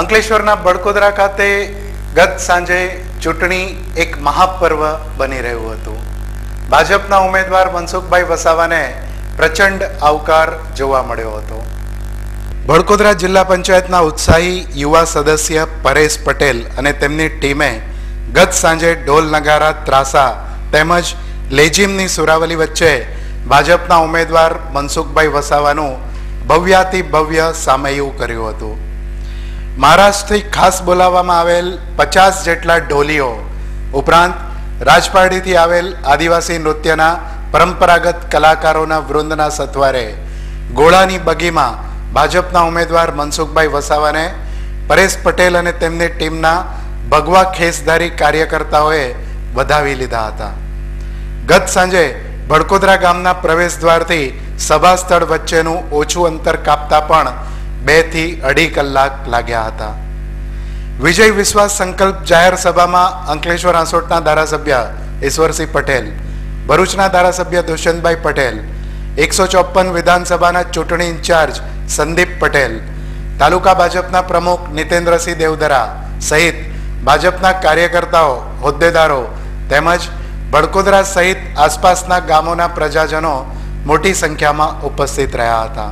અંકલેશ્વરના બડકોદરા ખાતે ગત સાંજે ચૂંટણી એક મહાપર્વ બની રહ્યું હતું. ભાજપના ઉમેદવાર મનસુખભાઈ વસાવાને પ્રચંડ આવકાર જોવા મળ્યો હતો. બડકોદરા જિલ્લા પંચાયતના ઉત્સાહી યુવા સદસ્ય પરેશ પટેલ અને તેમની ટીમે ગત સાંજે ઢોલ નગારા, ત્રાસા તેમજ લેજીમની સુરાવલી વચ્ચે ભાજપના ઉમેદવાર મનસુખભાઈ વસાવાનું ભવ્યાતિ ભવ્ય સામૈયું કર્યું હતું. મહારાષ્ટ્રથી ખાસ બોલાવવામાં આવેલ પચાસ જેટલા ઢોલીઓ ઉપરાંત રાજપારડીથી આવેલ આદિવાસી નૃત્યના પરંપરાગત કલાકારોના વૃંદના સથવારે, ગોળાની બગીમાં ભાજપના ઉમેદવાર મનસુખભાઈ વસાવાને, પરેશ પટેલ અને તેમની ટીમના ભગવા ખેસધારી કાર્યકર્તાઓએ વધાવી લીધા હતા. ગત સાંજે ભડકોદરા ગામના પ્રવેશ દ્વારથી સભા સ્થળ વચ્ચેનું ઓછું અંતર કાપતા પણ બેથી અઢી કલાક લાગ્યા હતા. વિજય વિશ્વાસ સંકલ્પ જાહેર સભામાં અંકલેશ્વર આંસોટના ધારાસભ્ય ઈશ્વરસિંહ પટેલ, ભરૂચના ધારાસભ્ય દુષ્યંતભાઈ પટેલ, એકસો ચોપન વિધાનસભાના ચૂંટણી ઇન્ચાર્જ સંદીપ પટેલ, તાલુકા ભાજપના પ્રમુખ નિતેન્દ્રસિંહ દેવદરા સહિત ભાજપના કાર્યકર્તાઓ, હોદ્દેદારો તેમજ બળકોદરા સહિત આસપાસના ગામોના પ્રજાજનો મોટી સંખ્યામાં ઉપસ્થિત રહ્યા હતા.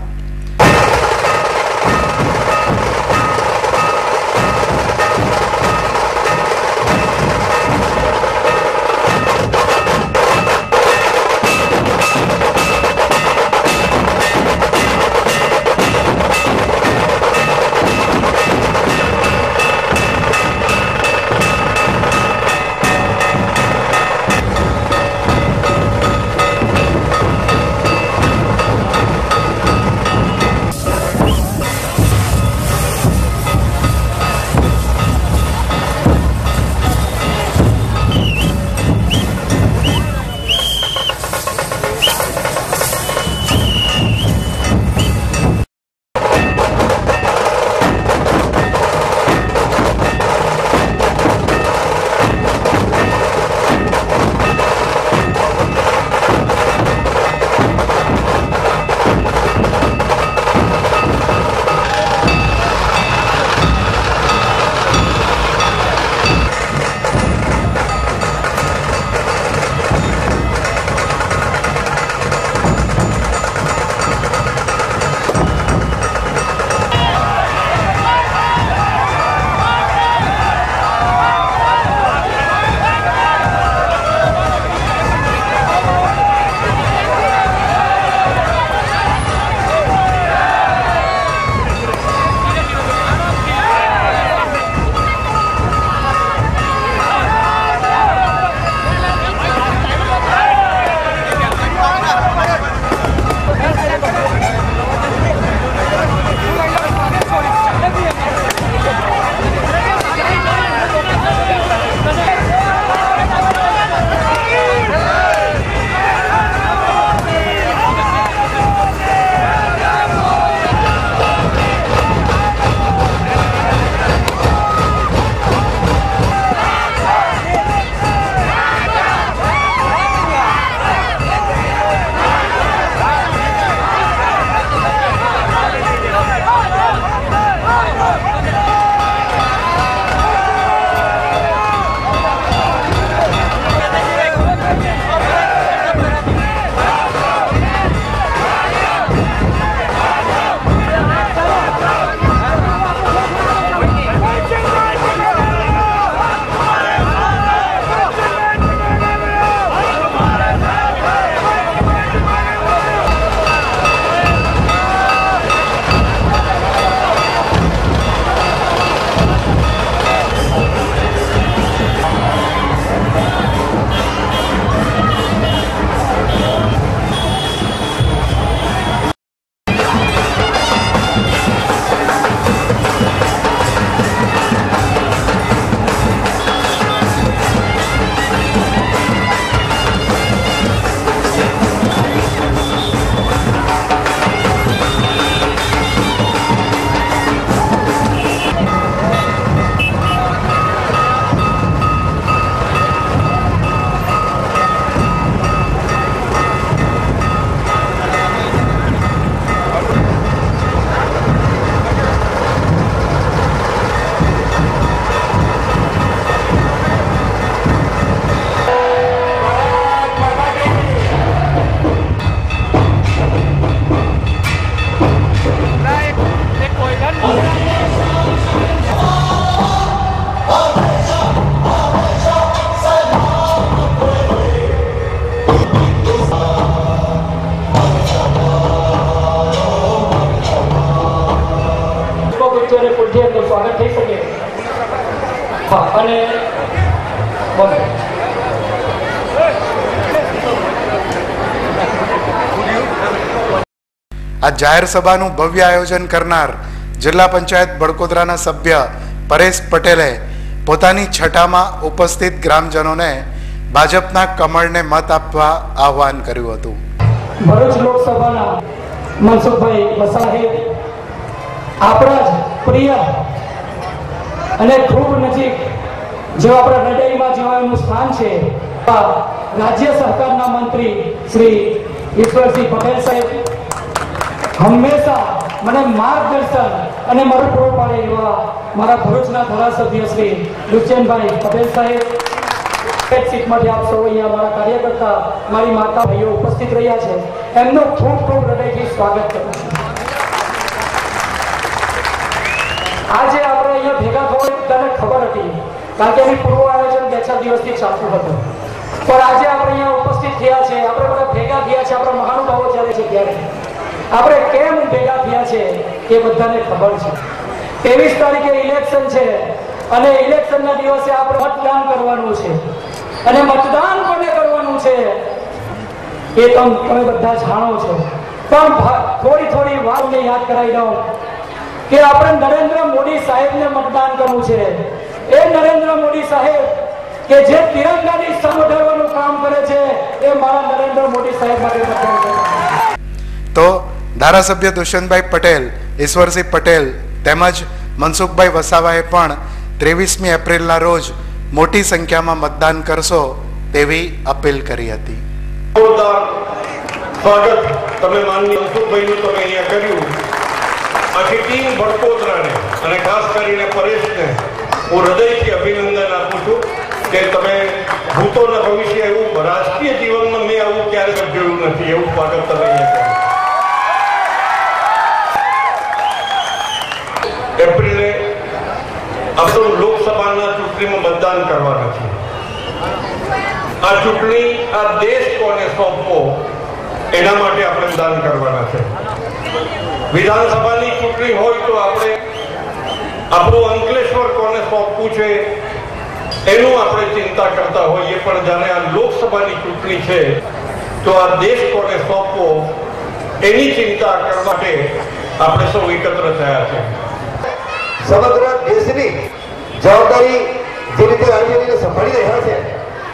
અને આ જાહેર સભાનું ભવ્ય આયોજન કરનાર જિલ્લા પંચાયત બળકોદરાના સભ્ય પરેશ પટેલે પોતાની છટામાં ઉપસ્થિત ગ્રામજનોને ભાજપના કમળને મત આપવા આહવાન કર્યું હતું. ભરૂચ લોકસભાના મનસુખભાઈ વસાહેબ આપણા જ પ્રિય અને ખૂબ નજીક જેવા આપણા હૃદયમાં જેવા એમનું સ્થાન છે રાજ્ય સરકારના મંત્રી શ્રી ઈશ્વરસિંહ પટેલ સાહેબ હંમેશા મને માર્ગદર્શન અને મારું પૂરો પાડે એવા મારા ભરૂચના ધારાસભ્ય શ્રી લુચેનભાઈ પટેલ સાહેબ. એક સીટમાંથી અહીંયા મારા કાર્યકર્તા, મારી માતા ભાઈઓ ઉપસ્થિત રહ્યા છે. એમનો ખૂબ ખૂબ હૃદયથી સ્વાગત કરું આજે આપણે અહીંયા ભેગા થવાની તને ખબર હતી કારણ કે પૂર્વ આયોજન બે ચાર દિવસથી ચાલતું હતું. પણ આજે આપણે અહીંયા ઉપસ્થિત થયા છે. આપણે બધા ભેગા થયા છે. આપણા મહાનુભાવો ચાલે છે ત્યારે. આપણે કેમ ભેગા થયા છે એ બધાને ખબર છે. ત્રેવીસ તારીખે ઇલેક્શન છે. અને ઇલેક્શનના દિવસે આપણે મતદાન કરવાનું છે. અને મતદાન કોને કરવાનું છે? એ તમ બધા જાણો છો. પણ થોડી થોડી વાતને યાદ કરાવી દઉં કે આપણે નરેન્દ્ર મોદી સાહેબને મતદાન કરવું છે. એ નરેન્દ્ર મોદી સાહેબ કે જે તિરંગાની સંગઠવાનું કામ કરે છે એ મારા નરેન્દ્ર મોદી સાહેબ માટે તો ધારાસભ્ય દુષ્યંતભાઈ પટેલ ઈશ્વરસિંહ પટેલ તેમજ મનસુખભાઈ વસાવાએ પણ ત્રેવીસમી એપ્રિલના રોજ મોટી સંખ્યામાં મતદાન કરશો તેવી અપીલ કરી હતી. સ્વાગત તમે માનની મનસુખભાઈનું તમે અહીંયા કર્યું. આખી ટીમ ભડકોદરાને અને ખાસ કરીને પરેશને હું હૃદયથી અભિનંદન આપું છું કે તમે ભૂતોના ભવિષ્ય એવું રાજકીય જીવનમાં મેં આવું ક્યારેક જોયું નથી, એવું સ્વાગત તમે એપ્રિલે આપણું લોકસભાના ચૂંટણીમાં મતદાન કરવાના છે. આ ચૂંટણી, આ દેશ કોને સોંપવો, એના માટે આપણે મતદાન કરવાના છે. વિધાનસભાની ચૂંટણી હોય તો આપણે આપણું અંકલેશ્વર સોંપવું છે એનું આપણે ચિંતા કરતા હોઈએ પણ જ્યારે આ લોકસભાની ચૂંટણી છે. તો આ દેશ કોને સોંપવો, એની ચિંતા કરવા માટે આપણે સૌ એકત્ર થયા છે. સમગ્ર દેશની જવાબદારી જે રીતે આયોજનને સંભાળી રહ્યા છે,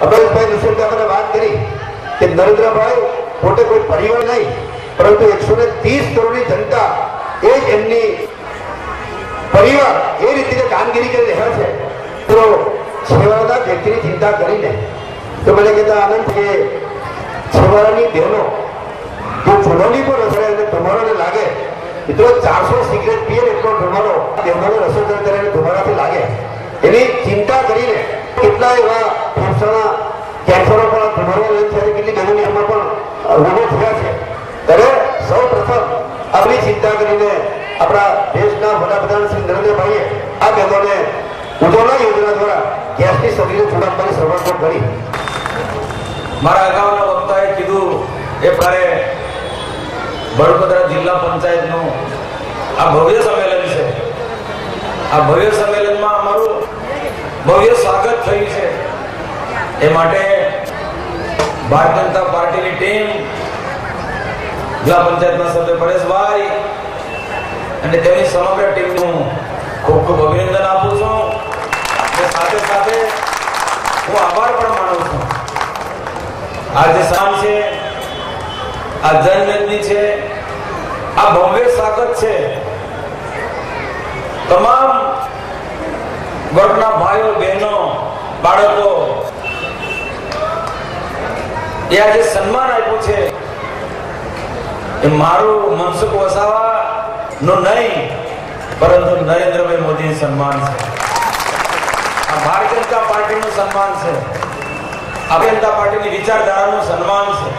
અમરેશભાઈ દુષ્યંતભાઈ વાત કરી કે નરેન્દ્રભાઈ પોતે કોઈ પરિવાર નહીં, પરંતુ એકસો ને ત્રીસ કરોડની જનતા એ જ એમની પરિવાર એ રીતે કામગીરી કરી રહ્યા છે, તો છેવાડાના વ્યક્તિની ચિંતા કરીને તો મને કહેતા આનંદ કે છેવાડાની બહેનો, જો ચૂંટણી પણ રસડે અને તમારોને લાગે, મિત્રો ચારસો સિગરેટ પીએ એટલો ધુમાડો બહેનોને રસોઈ કરીને ધુમાડાથી લાગે. એની ચિંતા કરીને કેટલા એવા ફેફસાના કેન્સરો પણ ધુમાડો લઈને છે કેટલી બહેનોની એમાં પણ રોગો થયા છે. ત્યારે સૌ પ્રથમ આપણી ચિંતા કરીને આપણા દેશના વડાપ્રધાન શ્રી નરેન્દ્રભાઈએ આ બહેનોને ઉજવલા યોજના દ્વારા ગેસની સબસિડી ચૂકવવાની શરૂઆત કરી. મારા અગાઉના વક્તાએ કીધું એ પ્રકારે વડોદરા જિલ્લા પંચાયતનું આ ભવ્ય સંમેલન છે. આ ભવ્ય સંમેલનમાં અમારું ભવ્ય સ્વાગત થયું છે. એ માટે ભારતીય જનતા પાર્ટીની ટીમ જિલ્લા પંચાયતના સભ્ય પરેશભાઈ અને તેની સમગ્ર ટીમનું ખૂબ ખૂબ અભિનંદન આપું છું. અને સાથે સાથે હું આભાર પણ માનું છું. આજે સામ છે, આ જનજનની છે, આ ભવ્ય સ્વાગત છે, તમામ વર્ગના ભાઈઓ, બહેનો, બાળકો, એ આજે સન્માન આપ્યું છે. એ મારું મનસુખ વસાવા નું નહીં, પરંતુ નરેન્દ્રભાઈ મોદી સન્માન છે. આ ભારતીય જનતા પાર્ટીનું સન્માન છે. ભારતીય પાર્ટીની વિચારધારાનું સન્માન છે.